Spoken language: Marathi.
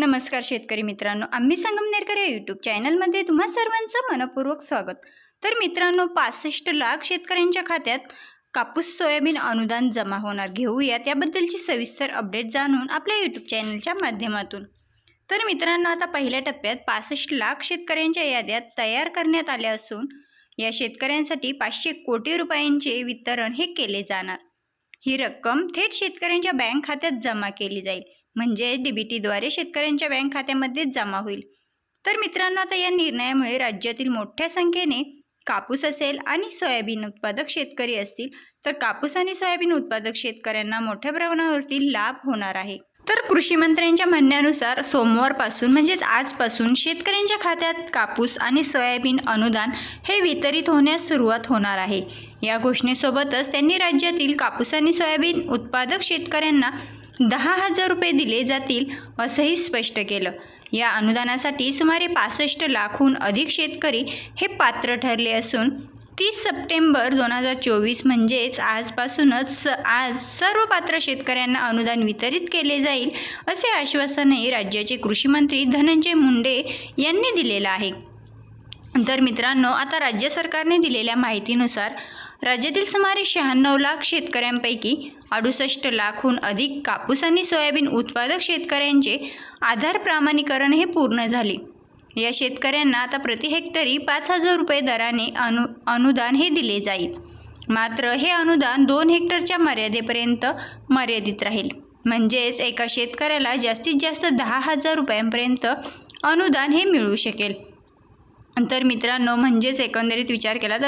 नमस्कार शेतकरी मित्रांनो आम्ही संगमनेरकर या यूट्यूब चॅनलमध्ये तुम्हा सर्वांचं मनपूर्वक स्वागत. तर मित्रांनो पासष्ट लाख शेतकऱ्यांच्या खात्यात कापूस सोयाबीन अनुदान जमा होणार. घेऊया त्याबद्दलची सविस्तर अपडेट जाणून आपल्या यूट्यूब चॅनलच्या माध्यमातून. तर मित्रांनो आता पहिल्या टप्प्यात पासष्ट लाख शेतकऱ्यांच्या याद्यात तयार करण्यात आल्या असून या शेतकऱ्यांसाठी पाचशे कोटी रुपयांचे वितरण हे केले जाणार. ही रक्कम थेट शेतकऱ्यांच्या बँक खात्यात जमा केली जाईल. म्हणजे डी बी टीद्वारे शेतकऱ्यांच्या बँक खात्यामध्ये जमा होईल. तर मित्रांनो आता या निर्णयामुळे राज्यातील मोठ्या संख्येने कापूस असेल आणि सोयाबीन उत्पादक शेतकरी असतील तर कापूस आणि सोयाबीन उत्पादक शेतकऱ्यांना मोठ्या प्रमाणावरती लाभ होणार आहे. तर कृषी मंत्र्यांच्या म्हणण्यानुसार सोमवारपासून म्हणजेच आजपासून शेतकऱ्यांच्या खात्यात कापूस आणि सोयाबीन अनुदान हे वितरित होण्यास सुरुवात होणार आहे. या घोषणेसोबतच त्यांनी राज्यातील कापूस आणि सोयाबीन उत्पादक शेतकऱ्यांना दहा हजार रुपये दिले जातील असंही स्पष्ट केलं. या अनुदानासाठी सुमारे पासष्ट लाखहून अधिक शेतकरी हे पात्र ठरले असून तीस सप्टेंबर दोन हजार चोवीस म्हणजेच आजपासूनच स आज सर्व पात्र शेतकऱ्यांना अनुदान वितरित केले जाईल असे आश्वासनही राज्याचे कृषीमंत्री धनंजय मुंडे यांनी दिलेलं आहे. तर मित्रांनो आता राज्य सरकारने दिलेल्या माहितीनुसार राज्यातील सुमारे शहाण्णव लाख शेतकऱ्यांपैकी अडुसष्ट लाखहून अधिक कापूस आणि सोयाबीन उत्पादक शेतकऱ्यांचे आधार प्रमाणीकरण हे पूर्ण झाले. या शेतकऱ्यांना आता प्रति हेक्टरी पाच हजार रुपये दराने अनु अनुदान हे दिले जाईल. मात्र हे अनुदान दोन हेक्टरच्या मर्यादेपर्यंत मर्यादित राहील. म्हणजेच एका शेतकऱ्याला जास्तीत जास्त दहा हजार रुपयांपर्यंत अनुदान हे मिळू शकेल. तर मित्रांनो म्हणजेच एकंदरीत विचार केला तर